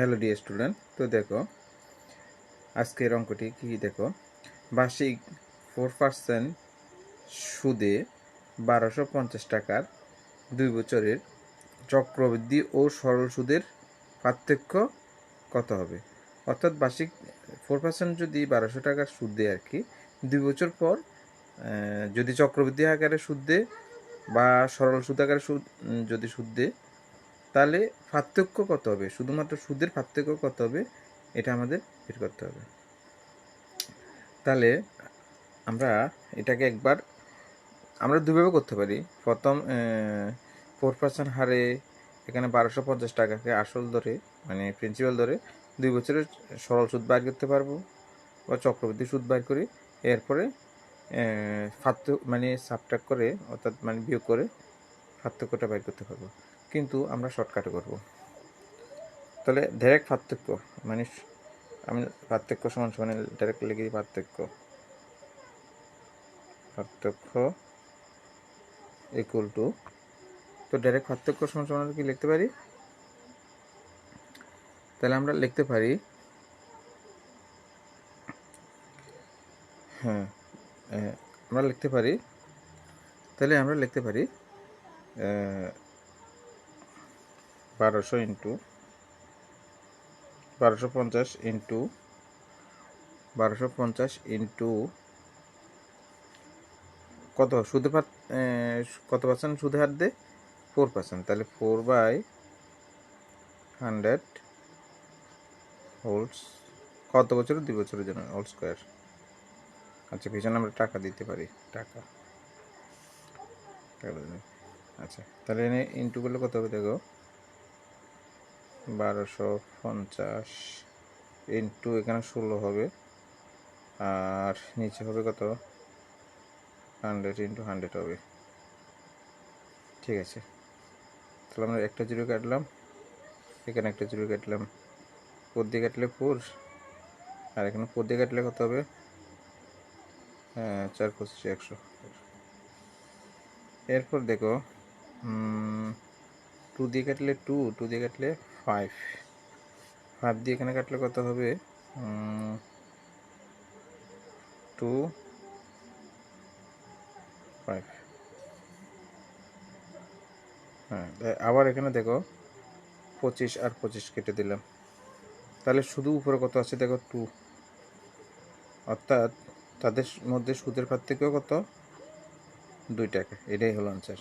Hello D student তো দেখো, আজকের অঙ্কটি কি দেখো? বার্ষিক ফোর পার্সেন্ট সুদে বারোশো পঞ্চাশ টাকার দুই বছরের চক্রবৃদ্ধি ও সরল সুদের পার্থক্য কত হবে? অর্থাৎ বার্ষিক ফোর পার্সেন্ট যদি বারোশো টাকার সুদ দেয় আর কি, দুই বছর পর যদি চক্রবৃদ্ধি আকারে সুদ দেয় বা সরল সুদ আকারে সুদ যদি সুদ দেয় তাহলে পার্থক্য কত হবে? শুধুমাত্র সুদের পার্থক্য কত হবে? এটা আমাদের বের করতে হবে। তাহলে আমরা এটাকে একবার, আমরা দুভাবে করতে পারি। প্রথম ফোর পার্সেন্ট হারে এখানে বারোশো পঞ্চাশ টাকাকে আসল ধরে মানে প্রিন্সিপাল ধরে দুই বছরের সরল সুদ বাইর করতে পারব বা চক্রবৃদ্ধি সুদ বাইর করি, এরপরে পার্থক্য মানে সাবট্রাক্ট করে, অর্থাৎ মানে বিয়োগ করে পার্থক্যটা বাইর করতে পারব। কিন্তু আমরা শর্টকাটে করব। তাহলে ডাইরেক্ট পার্থক্য মানে আমি পার্থক্য সমান সমান ডাইরেক্ট লিখে দিই পার্থক্য। পার্থক্য ইকুয়াল টু তো ডাইরেক্ট পার্থক্য সমান সমান কি লিখতে পারি? তাহলে আমরা লিখতে পারি হ্যাঁ আমরা লিখতে পারি, তাহলে আমরা লিখতে পারি বারোশো ইন্টু, বারোশো পঞ্চাশ ইন্টু, বারোশো পঞ্চাশ ইন্টু কত? সুদে কত পার্সেন্ট সুদে হার দে? ফোর পার্সেন্ট তাহলে ফোর বাই হান্ড্রেড হোলস কত বছরের? দুই বছরের জন্য হোল স্কোয়ার আচ্ছা পিছনে আমরা টাকা দিতে পারি, টাকা। আচ্ছা তাহলে এনে ইন্টু করলে কত হবে দেখো? বারোশো পঞ্চাশ ইন্টু এখানে ষোলো হবে। আর নিচে হবে কত? হান্ড্রেড ইন্টু হান্ড্রেড হবে। ঠিক আছে। তাহলে আমরা একটা জিরো কাটলাম, এখানে একটা জিরো কাটলাম। ফোর কাটলে ফোর আর এখানে ফোর কাটলে কত হবে? হ্যাঁ চার পঁচিশ একশো। এরপর দেখো টু দিয়ে কাটলে টু টু দিয়ে কাটলে ফাইভ ফাইভ দিয়ে এখানে কাটলে কত হবে? টু ফাইভ হ্যাঁ আবার এখানে দেখো, পঁচিশ আর পঁচিশ কেটে দিলাম। তাহলে শুধু উপরে কত আছে দেখো? টু অর্থাৎ তাদের মধ্যে সুদের পার্থক্য কত? দুই টাকা এটাই হলো আনসার